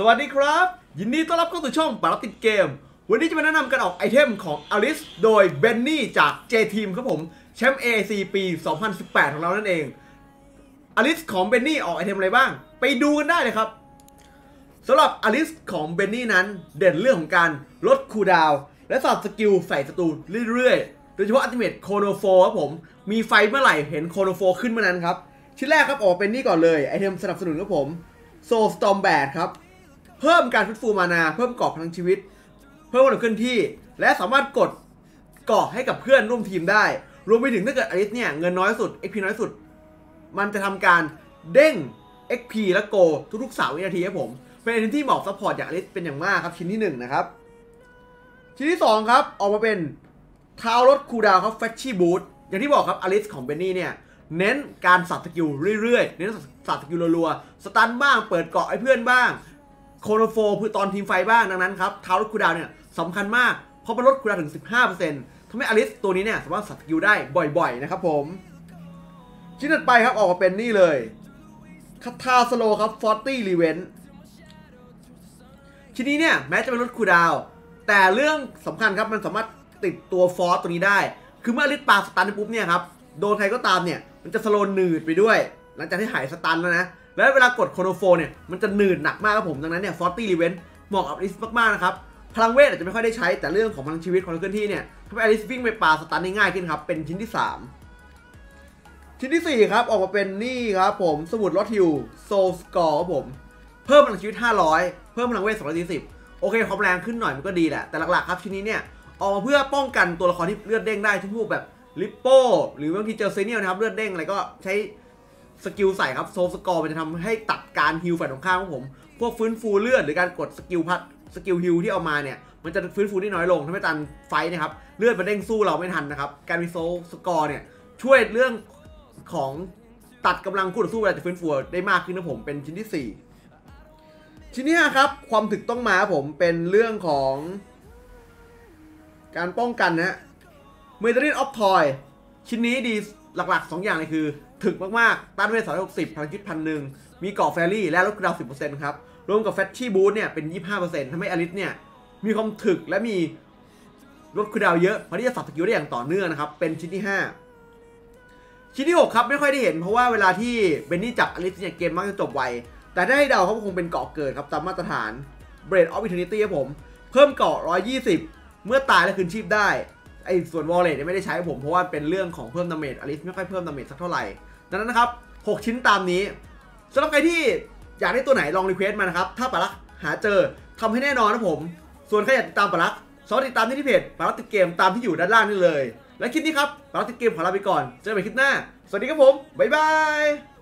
สวัสดีครับ ยินดีต้อนรับเข้าสู่ช่องปาราติดเกม วันนี้จะมาแนะนำการออกไอเทมของอลิสโดยเบนนี่จาก J Team ครับผมแชมป์ AC ปี 2018 ของเรานั่นเองอลิสของเบนนี่ออกไอเทมอะไรบ้าง ไปดูกันได้เลยครับสำหรับอลิสของเบนนี่นั้นเด่นเรื่องของการลดคูดาว และสอดสกิลใส่ศัตรูเรื่อยๆ โดยเฉพาะอัติเมทโคโนโฟครับผมมีไฟเมื่อไหร่เห็นโคโนโฟขึ้นเมื่อนั้นครับชิ้นแรกครับออกเป็นนี่ก่อนเลยไอเทมสนับสนุนครับผมโซสตอมแบดครับ เพิ่มการฟื้นฟูมานา เพิ่มเกราะพลังชีวิต เพิ่มกำลังเคลื่อนที่ และสามารถกดเกราะให้กับเพื่อนร่วมทีมได้ รวมไปถึงถ้าเกิดอลิสเนี่ยเงินน้อยสุด XP น้อยสุด มันจะทำการเด้ง XP และโกทุกๆ3วินาทีครับผม เป็นไอเทมที่เหมาะซัพพอร์ตอย่างอลิสเป็นอย่างมากครับชิ้นที่หนึ่งนะครับชิ้นที่สองครับ ออกมาเป็นเท้าลดคูดาวครับแฟชชี่บูทอย่างที่บอกครับอลิสของเบนนี่เนี่ยเน้นการสับสกิลเรื่อยๆ เน้นสับสกิลรัวๆ สตันบ้าง เปิดเกาะให้เพื่อนบ้าง โคโนโฟคือตอนทีมไฟบ้างดังนั้นครับเท้าลดคูดาวเนี่ยสำคัญมาก เพราะมันลดคูดาวถึง 15%ทำให้อลิสตัวนี้เนี่ยสามารถสับสกิลได้บ่อยๆนะครับผม ชิ้นถัดไปครับออกมาเป็นนี่เลยคาทาสโลครับฟอร์ตี้รีเวนชิ้นนี้เนี่ยแม้จะเป็นลดคูดาว แต่เรื่องสำคัญครับมันสามารถติดตัวฟอร์สตัวนี้ได้ คือเมื่ออลิสปาสตันปปุ๊บเนี่ยครับโดนใครก็ตามเนี่ยมันจะสโลนหนืดไปด้วย หลังจากที่หายสตันแล้วนะ แล้วเวลากดโคโนโฟเนี่ย มันจะหนืดหนักมากครับผม ดังนั้นเนี่ยฟอร์ตี้รีเวนเหมาะกับอลิสมากๆนะครับ พลังเวทอาจจะไม่ค่อยได้ใช้ แต่เรื่องของพลังชีวิตของเคลื่อนที่เนี่ยทำให้อลิสวิ่งไปปาสตันได้ง่ายขึ้นครับ เป็นชิ้นที่ 3 ชิ้นที่ 4 ครับ ออกมาเป็นนี่ครับผม สมุดลอตฮิวโซสกอร์ครับผม เพิ่มพลังชีวิต 500 เพิ่มพลังเวท240โอเคความแรงขึ้นหน่อยมันก็ดีแหละ แต่หลักๆครับชิ้นนี้เนี่ยออกมาเพื่อป้องกันตัวละครที่เลือดเด้งได้ทุกพวกแบบลิปโป้หรือบางทีเจอเซเนียลนะครับเลือดเด้งอะไรก็ใช้ สกิลใส่ครับโซฟสกอร์มันจะทำให้ตัดการฮิลฝ่ายตรงข้ามของผม พวกฟื้นฟูเลือดหรือการกดสกิลพัดสกิลฮิลที่เอามาเนี่ยมันจะฟื้นฟูได้น้อยลงทำให้ตันไฟนะครับเลือดมันเด้งสู้เราไม่ทันนะครับการมีโซสกอร์เนี่ยช่วยเรื่องของตัดกำลังคู่ต่อสู้เวลาจะฟื้นฟูได้มากขึ้นนะผมเป็นชิ้นที่ 4 ชิ้นที่ห้ครับความถึกต้องมาผมเป็นเรื่องของการป้องกันนะฮะเมทัลลินออฟทอยชิ้นนี้ดีหลักๆ 2 อย่างเลยคือ ถึกมากๆ ต้านเวท260พลังจิตพันหนึ่งมีเกาะแฟรี่และลดกระดาว10%ครับ รวมกับแฟชชี่บูทเนี่ยเป็น25%ทำให้อลิสเนี่ย มีความถึกและมีลดคูดาวเยอะเพราะที่จะสับสกิลได้อย่างต่อเนื่องนะครับ เป็นชิ้นที่5ชิ้นที่6ครับไม่ค่อยได้เห็นเพราะว่าเวลาที่เบนนี่จับอลิสเนี่ยเกมมักจะจบไว แต่ถ้าให้เดาเขาคงเป็นเกาะเกิดครับตามมาตรฐาน b r a d of Eternity ครับผม เพิ่มเกาะ120 เมื่อตายแล้วคืนชีพได้ ไอ้ส่วนวอลเล็ตเนี่ยไม่ได้ใช้ผมเพราะว่าเป็นเรื่องของเพิ่มดาเมจอลิสไม่ค่อยเพิ่มดาเมจสักเท่าไหร่ดังนั้นนะครับ 6 ชิ้นตามนี้สำหรับใครที่อยากได้ตัวไหนลองรีเควสต์มานะครับ ถ้าปารักหาเจอทำให้แน่นอนนะผม ส่วนใครอยากติดตามปารักสามารถติดตามที่ที่เพจปารักติดเกมตามที่อยู่ด้านล่างนี่เลย และคลิปนี้ครับปารักติดเกมขอลาไปก่อน เจอกันใหม่คลิปหน้า สวัสดีครับผมบ๊ายบาย